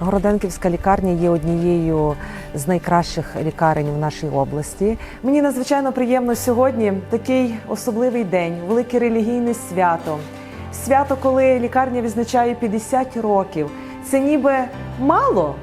Городенківська лікарня є однією з найкращих лікарень в нашій області. Мені надзвичайно приємно сьогодні такий особливий день, велике релігійне свято. Свято, коли лікарня відзначає 50 років. Це ніби мало,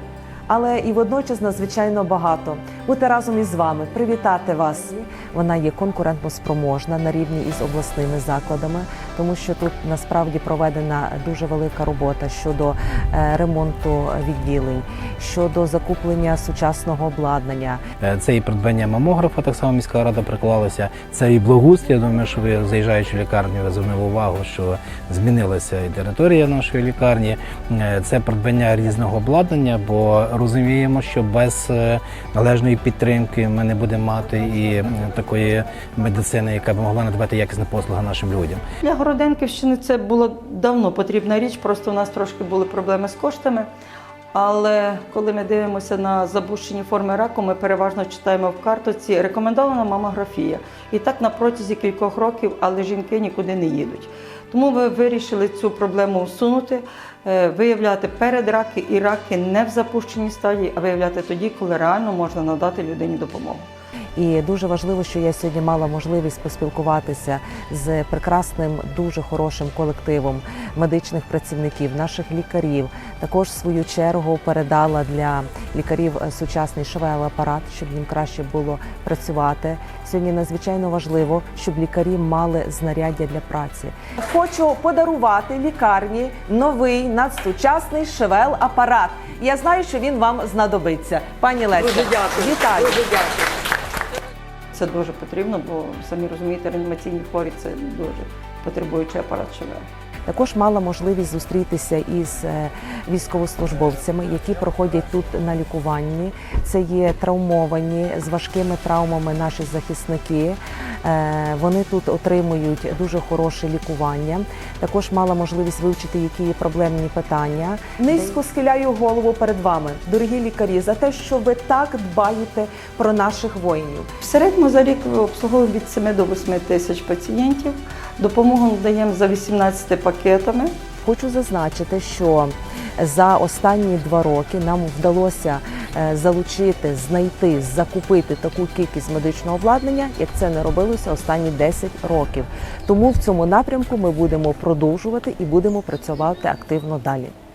але і водночас надзвичайно багато. Бути разом із вами, привітати вас. Вона є конкурентно спроможна на рівні із обласними закладами, тому що тут насправді проведена дуже велика робота щодо е, ремонту відділень, щодо закуплення сучасного обладнання. Е, Це і придбання мамографа, так само міська рада приклалася. Це і благоустрій. Я думаю, що ви заїжджаючи в лікарню, ви звернули увагу, що змінилася і територія нашої лікарні. Е, Це придбання різного обладнання, бо розуміємо, що без е, належної підтримки ми не будемо мати і такої медицини, яка б могла надавати якісні послуги нашим людям. Для Городенківщини це була давно потрібна річ, просто у нас трошки були проблеми з коштами. Але коли ми дивимося на запущені форми раку, ми переважно читаємо в картоці рекомендована мамографія. І так на протязі кількох років, але жінки нікуди не їдуть. Тому ми вирішили цю проблему усунути, е, виявляти передраки і раки не в запущеній стадії, а виявляти тоді, коли реально можна надати людині допомогу. І дуже важливо, що я сьогодні мала можливість поспілкуватися з прекрасним, дуже хорошим колективом медичних працівників, наших лікарів. Також в свою чергу передала для лікарів е, сучасний швел апарат, щоб їм краще було працювати. Сьогодні надзвичайно важливо, щоб лікарі мали знаряддя для праці. Хочу подарувати лікарні новий надсучасний швел апарат. Я знаю, що він вам знадобиться. Пані Леся, Дуже дякую. вітаю. Дуже дякую. Це дуже потрібно, бо самі розумієте, реанімаційні хворі це дуже потребуючий апарат ШВЛ. Також мала можливість зустрітися із е, військовослужбовцями, які проходять тут на лікуванні. Це є травмовані з важкими травмами наші захисники. Е, Вони тут отримують дуже хороше лікування. Також мала можливість вивчити, які є проблемні питання. Низько схиляю голову перед вами, дорогі лікарі, за те, що ви так дбаєте про наших воїнів. В середньому за рік обслуговуємо від 7 до 8 тисяч пацієнтів. Допомогу надаємо за 18 пакетами. Хочу зазначити, що за останні два роки нам вдалося е, залучити, знайти, закупити таку кількість медичного обладнання, як це не робилося останні 10 років. Тому в цьому напрямку ми будемо продовжувати і будемо працювати активно далі.